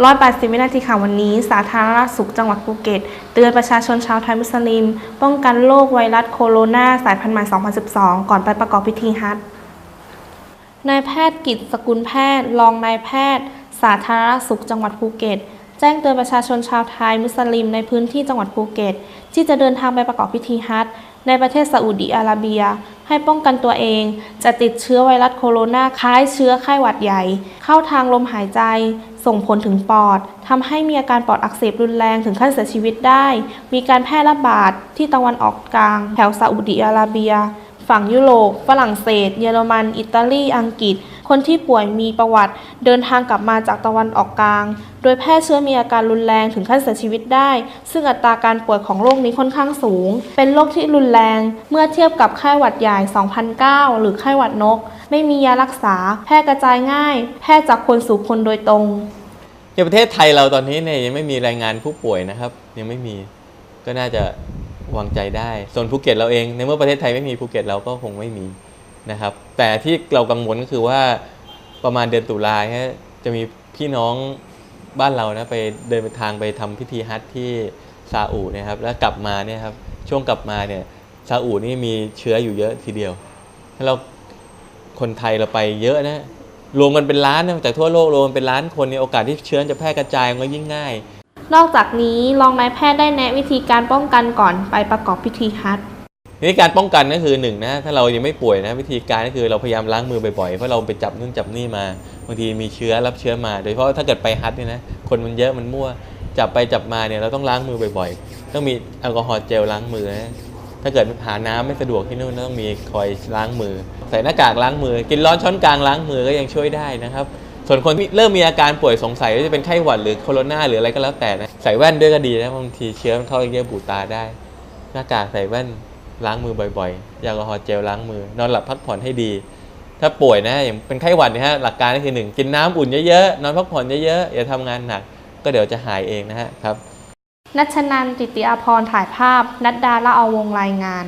180 วินาทีค่ะวันนี้ สาธารณสุขจังหวัดภูเก็ต เตือนประชาชนชาวไทยมุสลิม ป้องกันโรคไวรัสโคโรนาสายพันธุ์ใหม่ 2012 ก่อนไปประกอบพิธีฮัจญ์นายแพทย์กิตสกุลแพทย์ รองนายแพทย์ สาธารณสุขจังหวัดภูเก็ต แจ้งเตือนประชาชนชาวไทยมุสลิมในพื้นที่จังหวัดภูเก็ต ที่จะเดินทางไปประกอบพิธีฮัจญ์ในประเทศซาอุดิอาระเบีย ให้ป้องกันตัวเอง จะติดเชื้อไวรัสโคโรนาคล้ายเชื้อไข้หวัดใหญ่ เข้าทางลมหายใจ ส่งผลถึงปอดทำให้มีอาการปอดอักเสบรุนแรงถึงขั้นเสียชีวิตได้ มีการแพร่ระบาดที่ตะวันออกกลาง แถวซาอุดิอาระเบีย ฝั่งยุโรปฝรั่งเศส เยอรมัน อิตาลี อังกฤษ คนที่ป่วยมีประวัติ เดินทางกลับมาจากตะวันออกกลาง โดยแพร่เชื้อมีอาการรุนแรงถึงขั้นเสียชีวิตได้ ซึ่งอัตราการป่วยของโรคนี้ค่อนข้างสูง เป็นโรคที่รุนแรงเมื่อเทียบกับไข้หวัดใหญ่ 2009 หรือไข้หวัดนก ไม่มียารักษา แพร่กระจายง่าย แพร่จากคนสู่คนโดยตรงในประเทศไทยเราตอนนี้เนี่ยยังไม่มีรายงานผู้ป่วยนะครับ ยังไม่มีก็น่าจะวางใจได้ ส่วนภูเก็ตเราเอง ในเมื่อประเทศไทยไม่มีภูเก็ตเราก็คงไม่มี นะครับ แต่ที่เรากังวลก็คือว่าประมาณเดือนตุลาจะมีพี่น้องบ้านเรานะไปเดินทางไปทำพิธีฮัจญ์ที่ซาอุนะครับ แล้วกลับมาเนี่ยครับช่วงกลับมาเนี่ยซาอุนี่มีเชื้ออยู่เยอะทีเดียวแล้วเราคนไทยเราไปเยอะนะรวมกันเป็นล้านนะจากทั่วโลกรวมกันเป็นล้านคนเนี่ยโอกาสที่เชื้อจะแพร่กระจายมันก็ยิ่งง่าย นอกจากนี้รองนายแพทย์ได้แนะวิธีการป้องกันก่อนไปประกอบพิธีฮัจญ์ ทีนี้การป้องกันก็คือหนึ่งนะถ้าเรายังไม่ป่วยนะวิธีการก็คือเราพยายามล้างมือบ่อยๆเพราะเราไปจับนู่นจับนี่มาบางทีมีเชื้อรับเชื้อมา โดยเฉพาะถ้าเกิดไปฮัทเนี่ยนะคนมันเยอะมันมั่วจับไปจับมาเนี่ยเราต้องล้างมือบ่อยๆ ต้องมีแอลกอฮอล์เจลล้างมือนะถ้าเกิดหาน้ำไม่สะดวกที่นู่นต้องมีคอยล้างมือ ใส่หน้ากากล้างมือ กินร้อนช้อนกลางล้างมือก็ยังช่วยได้นะครับส่วนคนที่เริ่มมีอาการป่วยสงสัยว่าจะเป็นไข้หวัดหรือโคโรนาหรืออะไรก็แล้วแต่นะใส่แว่นด้วยก็ดีนะบางทีเชื้อมันเข้าเยื่อบุตาได้ หน้ากากใส่แว่น ล้างมือบ่อยๆยาแอลกอฮอล์เจลล้างมือ นอนหลับพักผ่อนให้ดี ถ้าป่วยนะอย่างเป็นไข้หวัดนะฮะหลักการก็คือหนึ่งกินน้ำอุ่นเยอะๆนอนพักผ่อนเยอะๆอย่าทำงานหนัก ก็เดี๋ยวจะหายเองนะฮะครับนัชนันติติอาพรถ่ายภาพ นัดดาละอาวงรายงาน